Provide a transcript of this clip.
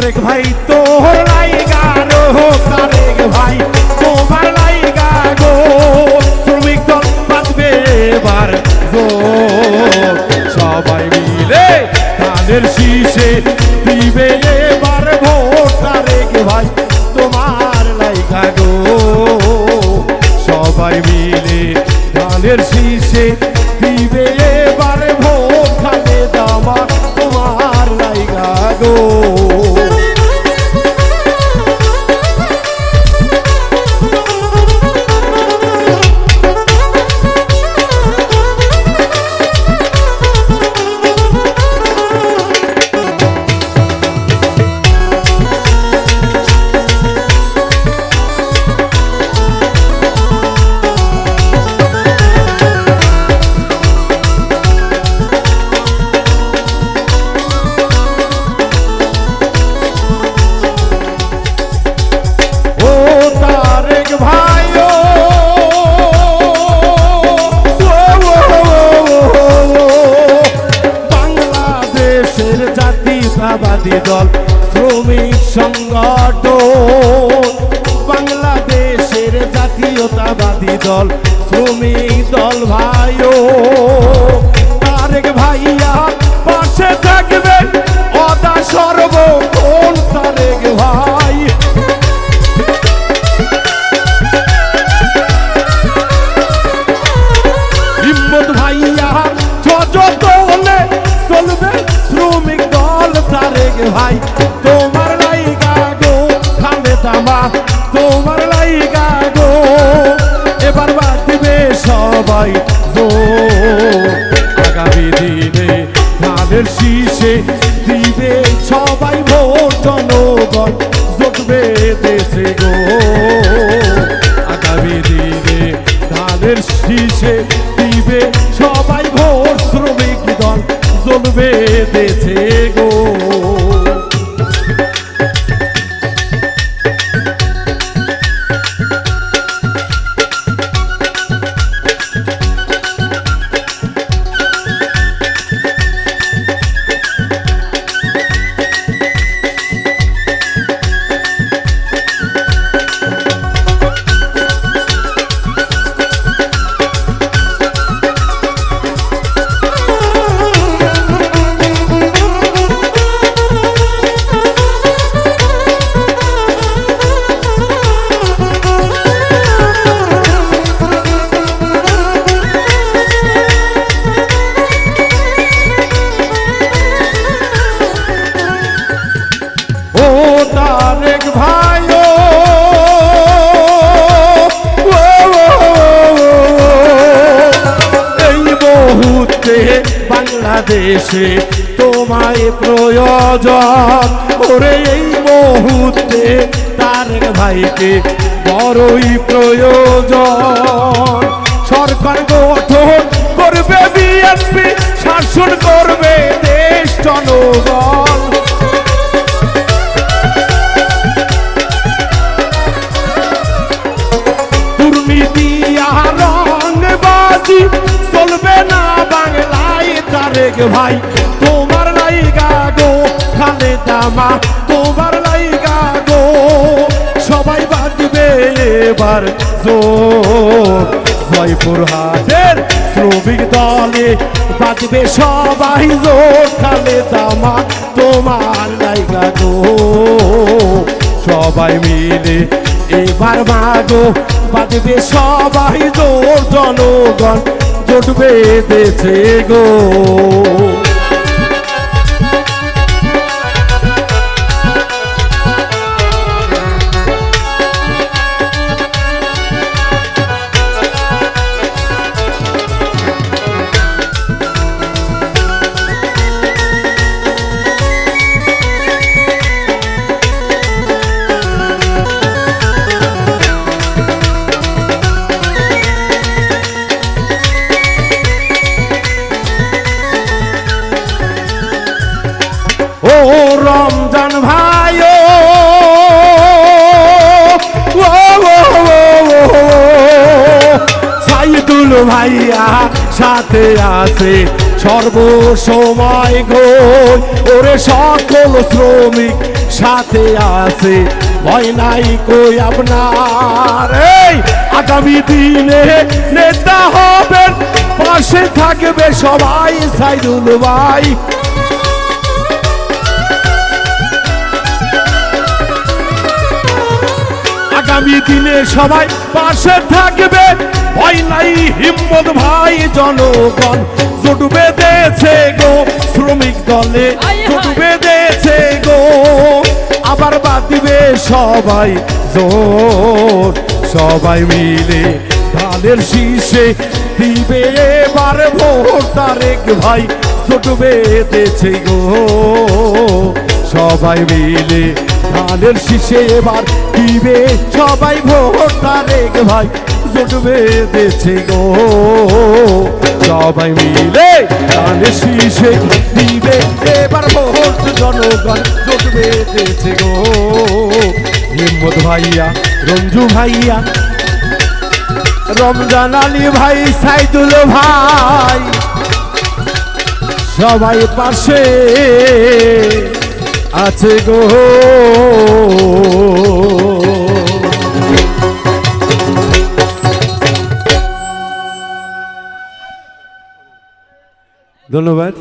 তারেক ভাই, তোর লাইগা রো, তারেক ভাই, তোমার লাইগা গো। শ্রমিক দল বাঁধবে এবার সবাই মিলে ধানের শীষে দিবে এবার ভোট। তারেক ভাই, তোমার লাইগা গো। সবাই মিলে ধানের শীষে দিবে এবার ভোট। খালে দামা তোমার লাইগা গো। জাতীয়তাবাদী দল শ্রমিক সংগঠন বাংলাদেশের জাতীয়তাবাদী দল শ্রমিক দল ভাই তোমার লাইগা গো, এবার বাদ দিবে সবাই গো। আগামী দিনে ধানের শীষে দিবে সবাই ভোট জনগণ জুটবে দেশে গো। আগামী দিনে ধানের শীষে দিবে সবাই ভোট শ্রমিক দল জ্বলবে দেশে গো। বাংলাদেশে তোমায় প্রয়োজন। ওরে এই মুহূর্তে তার ভাইকে বড়ই প্রয়োজন। সরকার গঠন করবে বিএনপি, শাসন করবে দেশ জনগণ। তারেক ভাই, তোমার লাইগা গো খালে দামা তোমার লাইগা গো। সবাই বাঁধবে এবার জোর। জয়পুর হাটের শ্রমিক দলে বাঁধবে সবাই জোর। খালে দামা তোমার লাইগা গো। সবাই মিলে এবার মাগো বাজবে সবাই জোর। জনগণ জুটবে দেশে গো। রমজান ভাই সাইদুল ভাইয়া সাথে আছে সর্বসময় গো ওরে সকল শ্রমিক সাথে আছে। ভয় নাই কই আপনার। এই, আগামী দিনে নেতা হবেন, পাশে থাকবে সবাই সাইদুল ভাই। আগামী দিনে সবাই পাশে থাকবে। ভয় নাই হিম্মত ভাই জনগণ। জোট বেঁধেছে গো শ্রমিক দলে। জোট বেঁধেছে গো। আবার বাদ দিবে সবাই জোর সবাই মিলে ধানের শীষে দিবে এবার ভোট। তারেক ভাই জোট বেঁধেছে গো। সবাই মিলে ধানের শীষে এবার দিবে সবাই ভোট তারেক ভাই জোট বেঁধেছে গো। সবাই মিলে ধানের শীষে দিবে, এবার ভোট জনগণ জোট বেঁধেছে গো। হিম্মত ভাইয়া, রঞ্জু ভাইয়া, রমজান আলী ভাই, সাইদুল ভাই, সবাই পাশে আছে গো। ধন্যবাদ।